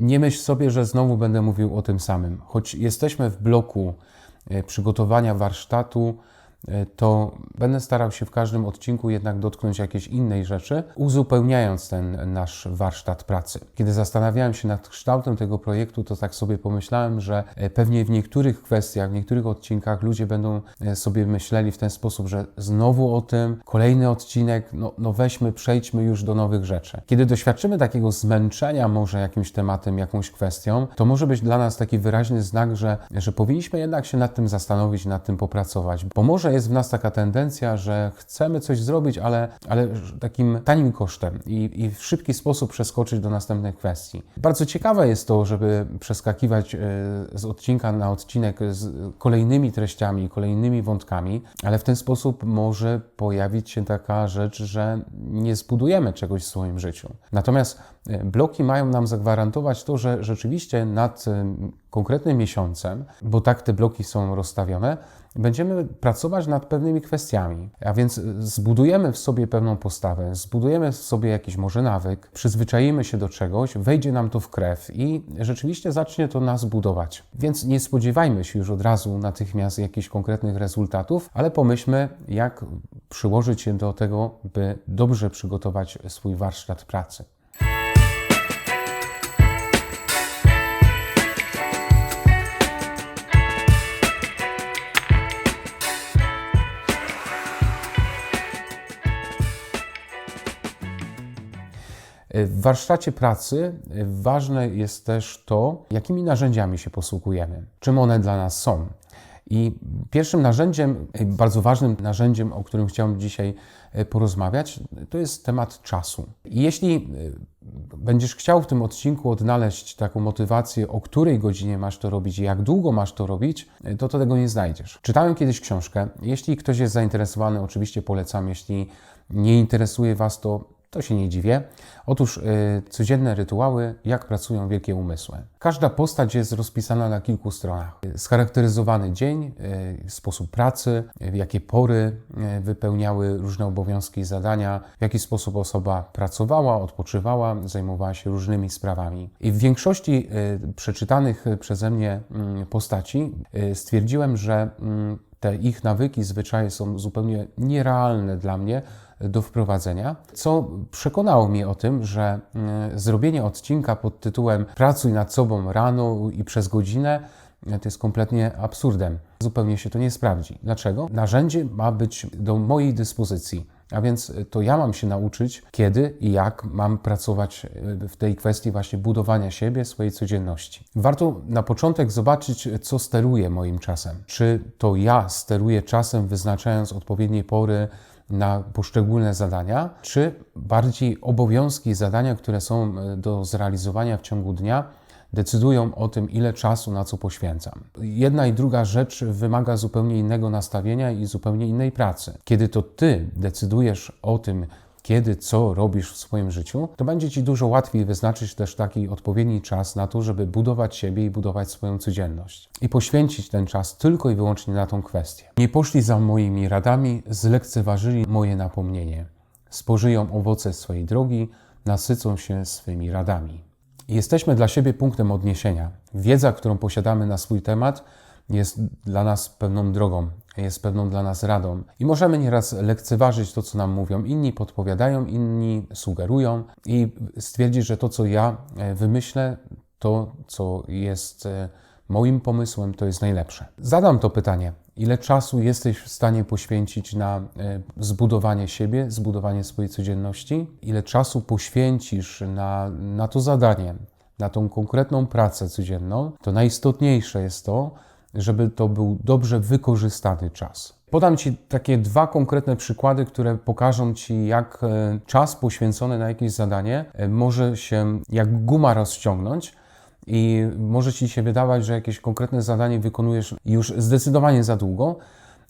Nie myśl sobie, że znowu będę mówił o tym samym. Choć jesteśmy w bloku e, przygotowania warsztatu, to będę starał się w każdym odcinku jednak dotknąć jakiejś innej rzeczy, uzupełniając ten nasz warsztat pracy. Kiedy zastanawiałem się nad kształtem tego projektu, to tak sobie pomyślałem, że e, pewnie w niektórych kwestiach, w niektórych odcinkach ludzie będą e, sobie myśleli w ten sposób, że znowu o tym, kolejny odcinek, no, no weźmy, przejdźmy już do nowych rzeczy. Kiedy doświadczymy takiego zmęczenia może jakimś tematem, jakąś kwestią, to może być dla nas taki wyraźny znak, że, że powinniśmy jednak się nad tym zastanowić, nad tym popracować, bo może jest w nas taka tendencja, że chcemy coś zrobić, ale, ale takim tanim kosztem i, i w szybki sposób przeskoczyć do następnych kwestii. Bardzo ciekawe jest to, żeby przeskakiwać e, z odcinka na odcinek z kolejnymi treściami, kolejnymi wątkami, ale w ten sposób może pojawić się taka rzecz, że nie zbudujemy czegoś w swoim życiu. Natomiast e, bloki mają nam zagwarantować to, że rzeczywiście nad e, konkretnym miesiącem, bo tak te bloki są rozstawione, będziemy pracować nad pewnymi kwestiami. A więc zbudujemy w sobie pewną postawę, zbudujemy w sobie jakiś może nawyk, przyzwyczajimy się do czegoś, wejdzie nam to w krew i rzeczywiście zacznie to nas budować. Więc nie spodziewajmy się już od razu natychmiast jakichś konkretnych rezultatów, ale pomyślmy, jak przyłożyć się do tego, by dobrze przygotować swój warsztat pracy. W warsztacie pracy ważne jest też to, jakimi narzędziami się posługujemy, czym one dla nas są. I pierwszym narzędziem, bardzo ważnym narzędziem, o którym chciałem dzisiaj porozmawiać, to jest temat czasu. I jeśli będziesz chciał w tym odcinku odnaleźć taką motywację, o której godzinie masz to robić i jak długo masz to robić, to, to tego nie znajdziesz. Czytałem kiedyś książkę. Jeśli ktoś jest zainteresowany, oczywiście polecam. Jeśli nie interesuje Was to, to się nie dziwię. Otóż y, codzienne rytuały, jak pracują wielkie umysły. Każda postać jest rozpisana na kilku stronach. Scharakteryzowany dzień, y, sposób pracy, w jakie pory y, wypełniały różne obowiązki i zadania, w jaki sposób osoba pracowała, odpoczywała, zajmowała się różnymi sprawami. I w większości y, przeczytanych przeze mnie mm, postaci y, stwierdziłem, że mm, te ich nawyki, zwyczaje są zupełnie nierealne dla mnie do wprowadzenia, co przekonało mnie o tym, że mm, zrobienie odcinka pod tytułem Pracuj nad sobą rano i przez godzinę to jest kompletnie absurdem. Zupełnie się to nie sprawdzi. Dlaczego? Narzędzie ma być do mojej dyspozycji. A więc to ja mam się nauczyć, kiedy i jak mam pracować w tej kwestii właśnie budowania siebie, swojej codzienności. Warto na początek zobaczyć, co steruje moim czasem. Czy to ja steruję czasem, wyznaczając odpowiednie pory, na poszczególne zadania, czy bardziej obowiązki, zadania, które są e, do zrealizowania w ciągu dnia, decydują o tym, ile czasu na co poświęcam. Jedna i druga rzecz wymaga zupełnie innego nastawienia i zupełnie innej pracy. Kiedy to ty decydujesz o tym, kiedy co robisz w swoim życiu, to będzie Ci dużo łatwiej wyznaczyć też taki odpowiedni czas na to, żeby budować siebie i budować swoją codzienność. I poświęcić ten czas tylko i wyłącznie na tą kwestię. Nie poszli za moimi radami, zlekceważyli moje napomnienie. Spożyją owoce swojej drogi, nasycą się swymi radami. Jesteśmy dla siebie punktem odniesienia. Wiedza, którą posiadamy na swój temat, jest dla nas pewną drogą, jest pewną dla nas radą. I możemy nieraz lekceważyć to, co nam mówią. Inni podpowiadają, inni sugerują i stwierdzić, że to, co ja e, wymyślę, to, co jest e, moim pomysłem, to jest najlepsze. Zadam to pytanie. Ile czasu jesteś w stanie poświęcić na e, zbudowanie siebie, zbudowanie swojej codzienności? Ile czasu poświęcisz na, na to zadanie, na tą konkretną pracę codzienną? To najistotniejsze jest to, żeby to był dobrze wykorzystany czas. Podam Ci takie dwa konkretne przykłady, które pokażą Ci, jak e, czas poświęcony na jakieś zadanie e, może się jak guma rozciągnąć i może Ci się wydawać, że jakieś konkretne zadanie wykonujesz już zdecydowanie za długo.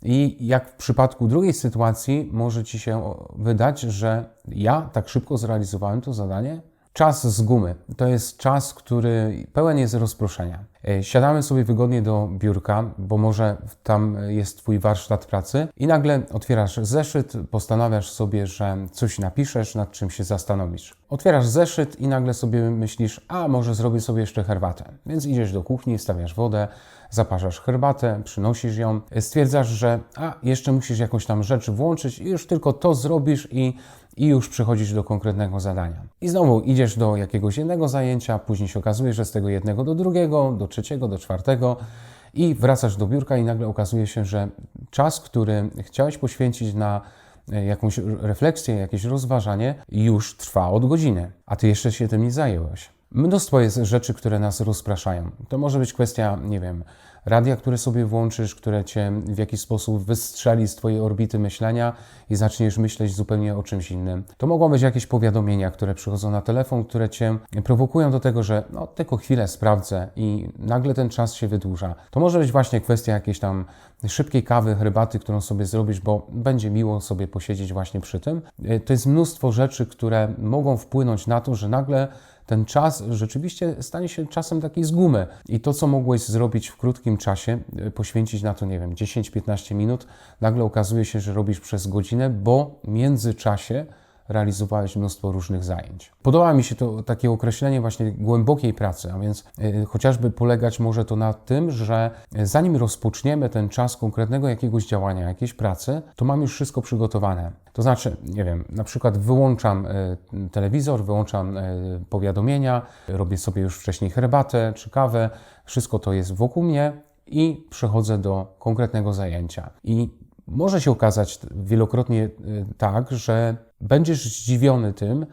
I jak w przypadku drugiej sytuacji, może Ci się wydać, że ja tak szybko zrealizowałem to zadanie, Czas z gumy to jest czas, który pełen jest rozproszenia. E, Siadamy sobie wygodnie do biurka, bo może tam jest Twój warsztat pracy i nagle otwierasz zeszyt, postanawiasz sobie, że coś napiszesz, nad czym się zastanowisz. Otwierasz zeszyt i nagle sobie myślisz, a może zrobię sobie jeszcze herbatę. Więc idziesz do kuchni, stawiasz wodę, zaparzasz herbatę, przynosisz ją, stwierdzasz, że a jeszcze musisz jakąś tam rzecz włączyć i już tylko to zrobisz i, i już przechodzisz do konkretnego zadania. I znowu idziesz do jakiegoś jednego zajęcia, później się okazuje, że z tego jednego do drugiego, do trzeciego, do czwartego i wracasz do biurka i nagle okazuje się, że czas, który chciałeś poświęcić na e, jakąś refleksję, jakieś rozważanie, już trwa od godziny, a ty jeszcze się tym nie zająłeś. Mnóstwo jest rzeczy, które nas rozpraszają. To może być kwestia, nie wiem, radia, które sobie włączysz, które cię w jakiś sposób wystrzeli z twojej orbity myślenia i zaczniesz myśleć zupełnie o czymś innym. To mogą być jakieś powiadomienia, które przychodzą na telefon, które cię prowokują do tego, że no, tylko chwilę sprawdzę i nagle ten czas się wydłuża. To może być właśnie kwestia jakiejś tam szybkiej kawy, herbaty, którą sobie zrobisz, bo będzie miło sobie posiedzieć właśnie przy tym. To jest mnóstwo rzeczy, które mogą wpłynąć na to, że nagle ten czas rzeczywiście stanie się czasem takiej z gumy. I to, co mogłeś zrobić w krótkim czasie, y, poświęcić na to, nie wiem, 10-15 minut, nagle okazuje się, że robisz przez godzinę, bo w międzyczasie realizowałeś mnóstwo różnych zajęć. Podoba mi się to takie określenie właśnie głębokiej pracy, a więc y, chociażby polegać może to na tym, że zanim rozpoczniemy ten czas konkretnego jakiegoś działania, jakiejś pracy, to mam już wszystko przygotowane. To znaczy, nie wiem, na przykład wyłączam y, telewizor, wyłączam y, powiadomienia, robię sobie już wcześniej herbatę czy kawę, wszystko to jest wokół mnie i przechodzę do konkretnego zajęcia. I może się okazać wielokrotnie tak, że będziesz zdziwiony tym,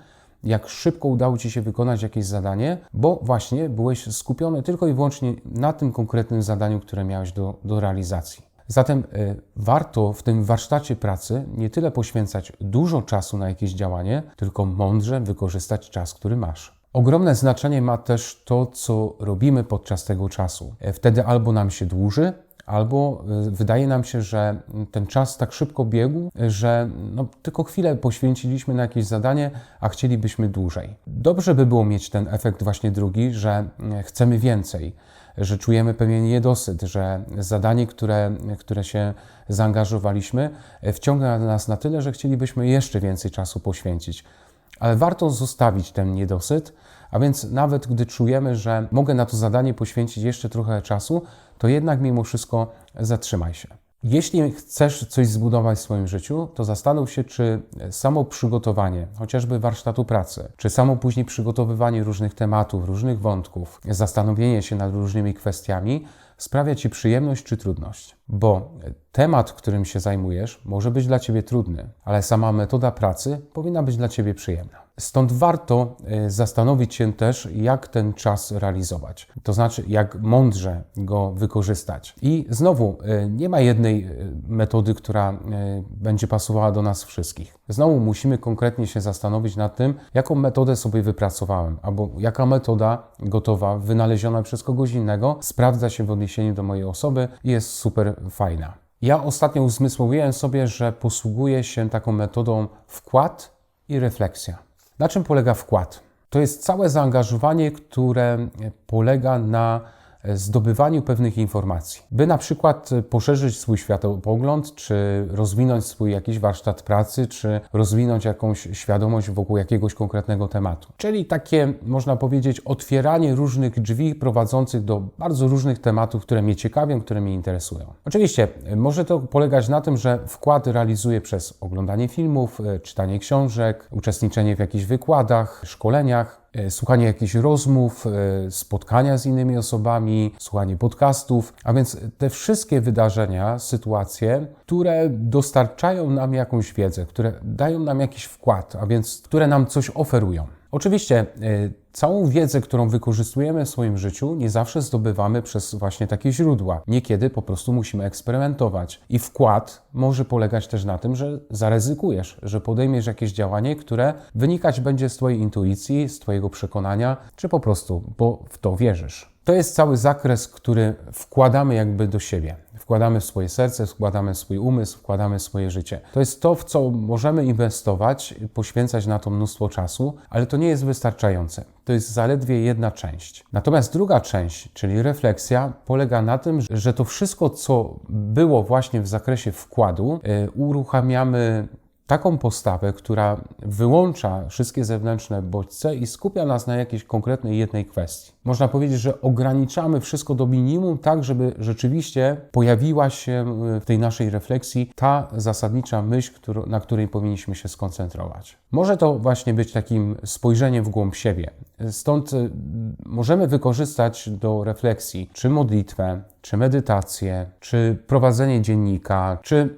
jak szybko udało Ci się wykonać jakieś zadanie, bo właśnie byłeś skupiony tylko i wyłącznie na tym konkretnym zadaniu, które miałeś do, do realizacji. Zatem y, warto w tym warsztacie pracy nie tyle poświęcać dużo czasu na jakieś działanie, tylko mądrze wykorzystać czas, który masz. Ogromne znaczenie ma też to, co robimy podczas tego czasu. E, wtedy albo nam się dłuży, albo y, wydaje nam się, że ten czas tak szybko biegł, że no, tylko chwilę poświęciliśmy na jakieś zadanie, a chcielibyśmy dłużej. Dobrze by było mieć ten efekt właśnie drugi, że y, chcemy więcej, że czujemy pewien niedosyt, że zadanie, które, które się zaangażowaliśmy, y, wciąga nas na tyle, że chcielibyśmy jeszcze więcej czasu poświęcić. Ale warto zostawić ten niedosyt, a więc nawet gdy czujemy, że mogę na to zadanie poświęcić jeszcze trochę czasu, to jednak mimo wszystko zatrzymaj się. Jeśli chcesz coś zbudować w swoim życiu, to zastanów się, czy samo przygotowanie, chociażby warsztatu pracy, czy samo później przygotowywanie różnych tematów, różnych wątków, zastanowienie się nad różnymi kwestiami sprawia Ci przyjemność czy trudność. Bo temat, którym się zajmujesz, może być dla Ciebie trudny, ale sama metoda pracy powinna być dla Ciebie przyjemna. Stąd warto e, zastanowić się też, jak ten czas realizować, to znaczy, jak mądrze go wykorzystać. I znowu, e, nie ma jednej e, metody, która będzie pasowała do nas wszystkich. Znowu musimy konkretnie się zastanowić nad tym, jaką metodę sobie wypracowałem, albo jaka metoda gotowa, wynaleziona przez kogoś innego, sprawdza się w odniesieniu do mojej osoby i jest super fajna. Ja ostatnio uzmysłowiłem sobie, że posługuję się taką metodą wkład i refleksja. Na czym polega wkład? To jest całe zaangażowanie, które polega na zdobywaniu pewnych informacji, by na przykład poszerzyć swój światopogląd, czy rozwinąć swój jakiś warsztat pracy, czy rozwinąć jakąś świadomość wokół jakiegoś konkretnego tematu. Czyli takie, można powiedzieć, otwieranie różnych drzwi prowadzących do bardzo różnych tematów, które mnie ciekawią, które mnie interesują. Oczywiście może to polegać na tym, że wkład realizuję przez oglądanie filmów, czytanie książek, uczestniczenie w jakichś wykładach, szkoleniach, E, słuchanie jakichś rozmów, e, spotkania z innymi osobami, słuchanie podcastów, a więc te wszystkie wydarzenia, sytuacje, które dostarczają nam jakąś wiedzę, które dają nam jakiś wkład, a więc które nam coś oferują. Oczywiście e, całą wiedzę, którą wykorzystujemy w swoim życiu, nie zawsze zdobywamy przez właśnie takie źródła. Niekiedy po prostu musimy eksperymentować. I wkład może polegać też na tym, że zaryzykujesz, że podejmiesz jakieś działanie, które wynikać będzie z Twojej intuicji, z Twojego przekonania, czy po prostu, bo w to wierzysz. To jest cały zakres, który wkładamy jakby do siebie. Wkładamy w swoje serce, wkładamy w swój umysł, wkładamy w swoje życie. To jest to, w co możemy inwestować, poświęcać na to mnóstwo czasu, ale to nie jest wystarczające. To jest zaledwie jedna część. Natomiast druga część, czyli refleksja, polega na tym, że to wszystko, co było właśnie w zakresie wkładu, y, uruchamiamy taką postawę, która wyłącza wszystkie zewnętrzne bodźce i skupia nas na jakiejś konkretnej jednej kwestii. Można powiedzieć, że ograniczamy wszystko do minimum, tak żeby rzeczywiście pojawiła się w tej naszej refleksji ta zasadnicza myśl, na której powinniśmy się skoncentrować. Może to właśnie być takim spojrzeniem w głąb siebie. Stąd y, możemy wykorzystać do refleksji czy modlitwę, czy medytację, czy prowadzenie dziennika, czy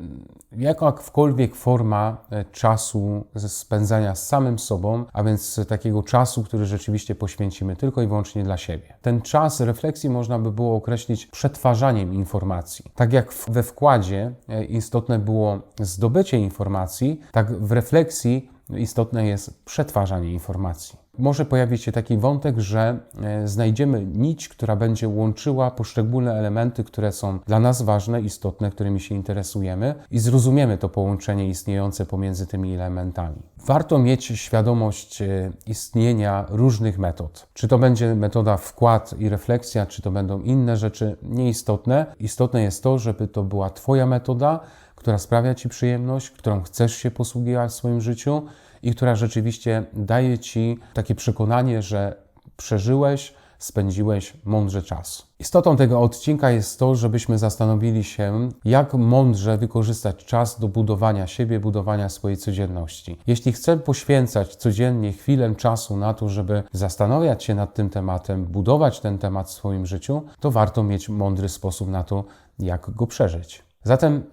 jakakolwiek forma czasu spędzania z samym sobą, a więc takiego czasu, który rzeczywiście poświęcimy tylko i wyłącznie dla siebie. Ten czas refleksji można by było określić przetwarzaniem informacji. Tak jak we wkładzie e, istotne było zdobycie informacji, tak w refleksji istotne jest przetwarzanie informacji. Może pojawić się taki wątek, że e, znajdziemy nić, która będzie łączyła poszczególne elementy, które są dla nas ważne, istotne, którymi się interesujemy i zrozumiemy to połączenie istniejące pomiędzy tymi elementami. Warto mieć świadomość e, istnienia różnych metod. Czy to będzie metoda wkład i refleksja, czy to będą inne rzeczy, nieistotne. Istotne jest to, żeby to była Twoja metoda, która sprawia Ci przyjemność, którą chcesz się posługiwać w swoim życiu i która rzeczywiście daje Ci takie przekonanie, że przeżyłeś, spędziłeś mądrze czas. Istotą tego odcinka jest to, żebyśmy zastanowili się, jak mądrze wykorzystać czas do budowania siebie, budowania swojej codzienności. Jeśli chcę poświęcać codziennie chwilę czasu na to, żeby zastanawiać się nad tym tematem, budować ten temat w swoim życiu, to warto mieć mądry sposób na to, jak go przeżyć. Zatem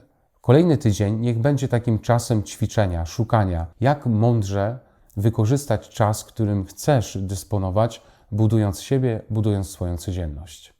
Kolejny tydzień niech będzie takim czasem ćwiczenia, szukania, jak mądrze wykorzystać czas, którym chcesz dysponować, budując siebie, budując swoją codzienność.